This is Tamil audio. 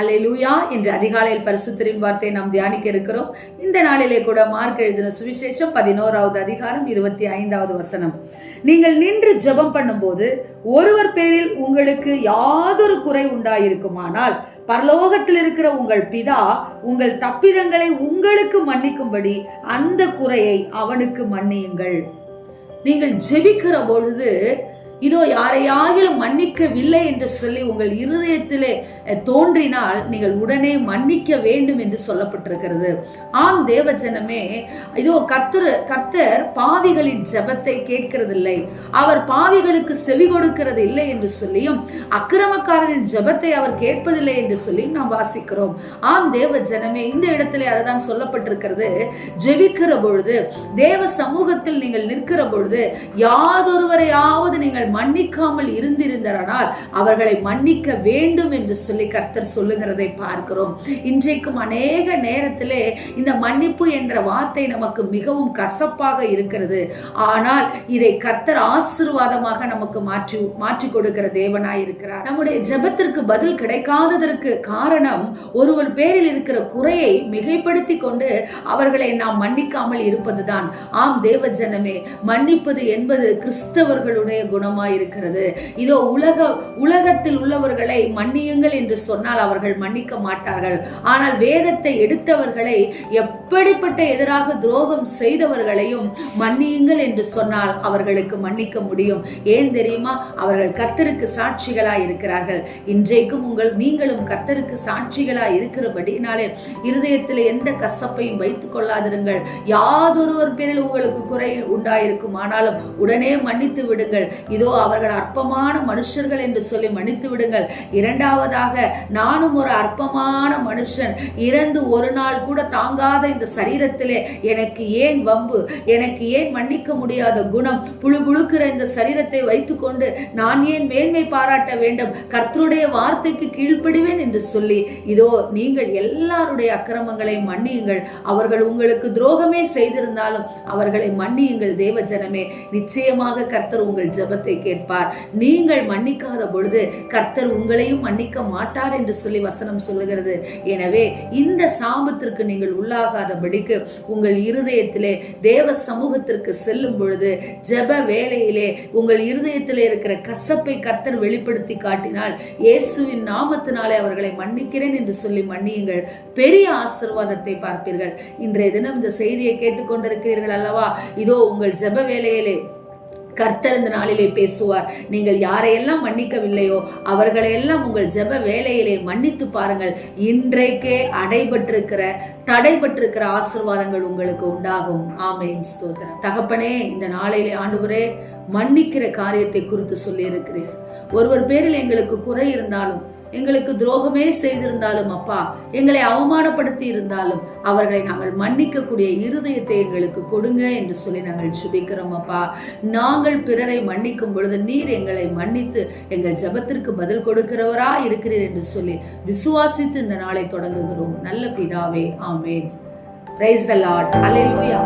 அல்லேலூயா என்று அதிகாலையில் பரிசுத்தரின் வார்த்தையை நாம் தியானிக்க இருக்கிறோம். இந்த நாளிலே கூட மார்க் எழுதின சுவிசேஷம் பதினோராவது அதிகாரம் இருபத்தி ஐந்தாவது வசனம். நீங்கள் நின்று ஜெபம் பண்ணும்போது ஒருவர் பேரில் உங்களுக்கு யாதொரு குறை உண்டாயிருக்குமானால் பரலோகத்தில் இருக்கிற உங்கள் பிதா உங்கள் தப்பிதங்களை உங்களுக்கு மன்னிக்கும்படி அந்த குறையை அவனுக்கு மன்னியுங்கள். நீங்கள் ஜெபிக்கிற பொழுது இதோ யாரையாகிலும் மன்னிக்கவில்லை என்று சொல்லி உங்கள் இருதயத்திலே தோன்றினால் நீங்கள் உடனே மன்னிக்க வேண்டும் என்று சொல்லப்பட்டிருக்கிறது. ஆம் தேவஜனமே இதோ கர்த்தர் கர்த்தர் பாவிகளின் ஜெபத்தை கேட்கிறதில்லை. அவர் பாவிகளுக்கு செவி கொடுக்கிறது இல்லை என்று சொல்லியும் அக்கிரமக்காரனின் ஜெபத்தை அவர் கேட்பதில்லை என்று சொல்லியும் நாம் வாசிக்கிறோம். ஆம் தேவ ஜனமே இந்த இடத்திலே அதுதான் சொல்லப்பட்டிருக்கிறது. ஜெபிக்கிற பொழுது தேவ சமூகத்தில் நீங்கள் நிற்கிற பொழுது யாதொருவரையாவது நீங்கள் மன்னிக்காமல் இருந்திருந்தானால் அவர்களை மன்னிக்க வேண்டும் என்று சொல்லி கர்த்தர் சொல்லுகிறதை பார்க்கிறோம். இன்றைக்கும் அநேக நேரத்திலே இந்த மன்னிப்பு என்ற வார்த்தை நமக்கு மிகவும் கசப்பாக இருக்கிறது. ஆனால் இதை கர்த்தர் ஆசீர்வாதமாக நமக்கு மாற்றி மாற்றி கொடுக்கிற தேவனாய் இருக்கிறார் நம்முடைய ஜெபத்திற்கு பதில் கிடைக்காததற்கு காரணம் ஒருவர் பேரில் இருக்கிற குறையை மிகைப்படுத்தி கொண்டு அவர்களை நாம் மன்னிக்காமல் இருப்பதுதான். ஆம் தேவ ஜனமே மன்னிப்பது என்பது கிறிஸ்தவர்களுடைய குணமாய் இருக்கிறது இதோ உலக உலகத்தில் உள்ளவர்களை மன்னியுங்கள் என்று சொன்னால் அவர்கள் மன்னிக்க மாட்டார்கள். ஆனால் வேதத்தை எடுத்தவர்களை எப்படிப்பட்ட எதிராக துரோகம் செய்தவர்களையும் மன்னியுங்கள் என்று சொன்னால் அவர்களுக்கு மன்னிக்க முடியும். ஏன் தெரியுமா? அவர்கள் கத்தருக்கு சாட்சிகளாய் இருக்கிறார்கள் இன்றைக்கும் உங்கள் நீங்களும் கத்தருக்கு சாட்சிகளாய் இருக்கிறபடினாலே இருதயத்தில் எந்த கசப்பையும் வைத்துக் கொள்ளாதிருங்கள். யாதொருவர் பேரில் உங்களுக்கு குறை உண்டாயிருக்கும் ஆனாலும் உடனே மன்னித்து விடுங்கள். இதோ அவர்கள் அற்பமான மனுஷர்கள் என்று சொல்லி மன்னித்து விடுங்கள். இரண்டாவதாக நானும் ஒரு அற்பமான மனுஷன். இறந்து ஒரு நாள் கூட தாங்காத இந்த சரீரத்திலே எனக்கு ஏன் வம்பு? எனக்கு ஏன் மன்னிக்க முடியாத குணம்? புழு புழுக்கிற இந்த சரீரத்தை வைத்துக்கொண்டு நான் ஏன் மேன்மை பாராட்ட வேண்டும்? கர்த்தருடைய வார்த்தைக்கு கீழ்ப்படிவேன் என்று சொல்லி இதோ நீங்கள் எல்லாருடைய அக்கிரமங்களை மன்னியுங்கள். அவர்கள் உங்களுக்கு துரோகமே செய்திருந்தாலும் அவர்களை மன்னியுங்கள் தேவ ஜனமே. நிச்சயமாக கர்த்தர் உங்கள் ஜபத்தை கேட்பார். நீங்கள் மன்னிக்காத பொழுது கர்த்தர் உங்களையும் மன்னிக்க மாட்டார் என்று சொல்லி வசனம் சொல்லுகிறது. எனவே இந்த சாபத்திற்கு நீங்கள் உள்ளாகாதபடிக்கு உங்கள் இருதயத்திலே தேவ சமூகத்திற்கு செல்லும் பொழுது ஜப வேளையிலே உங்கள் இருதயத்திலே இருக்கிற கசப்பை கர்த்தர் வெளிப்படுத்தி காட்டினால் இயேசுவின் நாமத்தினாலே அவர்களை மன்னிக்கிறேன் என்று சொல்லி மன்னியுங்கள். பெரிய ஆசீர்வாதத்தை பார்ப்பீர்கள். இன்றைய தினம் இந்த செய்தியை கேட்டுக்கொண்டிருக்கிறீர்கள் அல்லவா? இதோ உங்கள் ஜப வேலையிலே கர்த்தர் இந்த நாளிலே பேசுவார். நீங்கள் யாரையெல்லாம் மன்னிக்கவில்லையோ அவர்களையெல்லாம் உங்கள் ஜெப வேலையிலே மன்னித்து பாருங்கள். இன்றைக்கே அடைபட்டிருக்கிற தடைபட்டிருக்கிற ஆசிர்வாதங்கள் உங்களுக்கு உண்டாகும். ஆமேன். ஸ்தோத்திரம். தகப்பனே இந்த நாளிலே ஆண்டுவரே மன்னிக்கிற காரியத்தை குறித்து சொல்லியிருக்கிறீர். ஒருவர் பேரில் எங்களுக்கு குறை இருந்தாலும் எங்களுக்கு துரோகமே செய்திருந்தாலும் அப்பா எங்களை அவமானப்படுத்தி இருந்தாலும் அவர்களை நாங்கள் மன்னிக்கக்கூடிய இருதயத்தை எங்களுக்கு கொடுங்க என்று சொல்லி நாங்கள் சுபிக்கிறோம் அப்பா. நாங்கள் பிறரை மன்னிக்கும் பொழுது நீர் எங்களை மன்னித்து எங்கள் ஜெபத்திற்கு பதில் கொடுக்கிறவரா இருக்கிறீர் என்று சொல்லி விசுவாசித்து இந்த நாளை தொடங்குகிறோம். நல்ல பிதாவே ஆமேன். Praise the Lord hallelujah